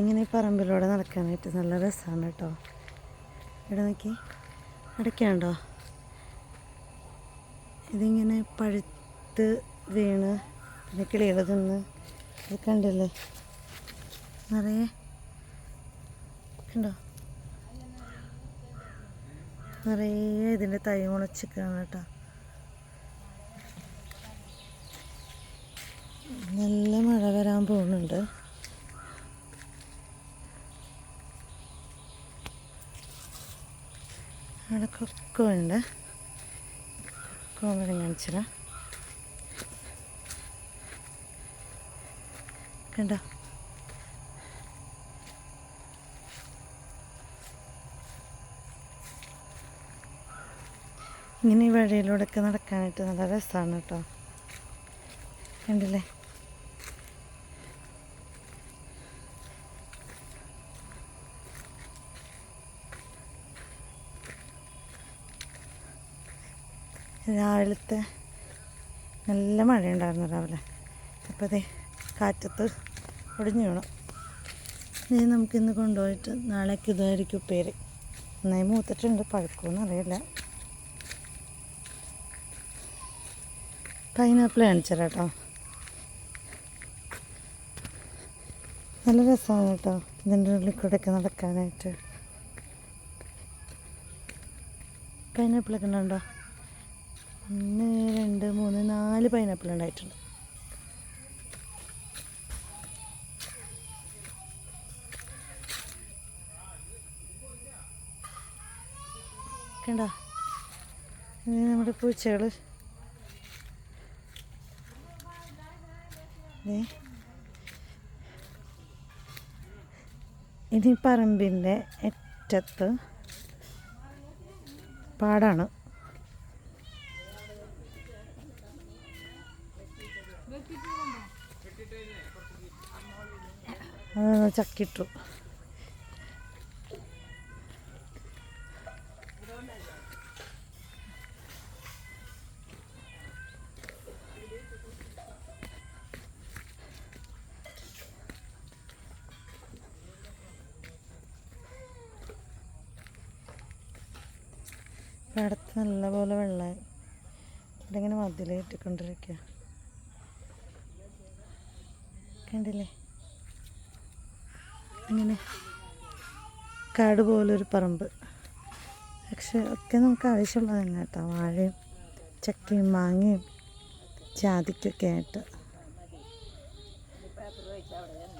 ഇങ്ങനെ ഈ പറമ്പിലൂടെ നടക്കാനായിട്ട് നല്ല രസമാണ് കേട്ടോ. ഇവിടെ നോക്കി? അടയ്ക്കാണ്ടോ ഇതിങ്ങനെ പഴുത്ത് വീണ് പിന്നെ കിളികൾ തിന്ന് ഇത് കണ്ടില്ലേ? നിറയെ. കണ്ടോ? നിറയെ ഇതിന്റെ തൈ മുളച്ചിക്കാണ് കേട്ടോ. നല്ല മഴ വരാൻ പോകുന്നുണ്ട്. അവിടെ കൊക്കോ ഉണ്ട്. കോമഡി കാണിച്ചില്ല കണ്ടോ? ഇങ്ങനെ ഈ വഴിയിലൂടെയൊക്കെ നടക്കാനായിട്ട് നല്ല രസമാണ് കേട്ടോ. കണ്ടില്ലേ? രാവിലത്തെ നല്ല മഴയുണ്ടായിരുന്നു രാവിലെ. അപ്പോൾ അതെ കാറ്റത്ത് ഒടിഞ്ഞു വീണു. ഇനി നമുക്കിന്ന് കൊണ്ടുപോയിട്ട് നാളേക്ക് ഇതായിരിക്കും ഉപ്പേര്. നന്നായി മൂത്തിട്ടുണ്ട് പഴുക്കുമെന്ന് അറിയില്ല. പൈനാപ്പിൾ കാണിച്ചു കേട്ടോ. നല്ല രസമാണ് കേട്ടോ ഇതിന്റെ ഉള്ളിൽ കൂടെയൊക്കെ നടക്കാനായിട്ട്. പൈനാപ്പിളൊക്കെ ഉണ്ടോ? ഒന്ന് രണ്ട് മൂന്ന് നാല് പൈനാപ്പിൾ ഉണ്ടായിട്ടുണ്ട്. നമ്മുടെ പൂച്ചകൾ ദേ. ഇനി പറമ്പിന്റെ അറ്റത്ത് പാടാണ്. ചക്കിട്ടു. പാടത്ത് നല്ലപോലെ വെള്ളമായി ഇവിടെ ഇങ്ങനെ മതിൽ കണ്ടില്ലേ? അങ്ങനെ കാട് പോലൊരു പറമ്പ്. പക്ഷെ ഒക്കെ നമുക്ക് ആവശ്യമുള്ളത് തന്നെ കേട്ടോ വാഴയും ചക്കയും മാങ്ങയും ജാതിക്കൊക്കെ ആയിട്ട്.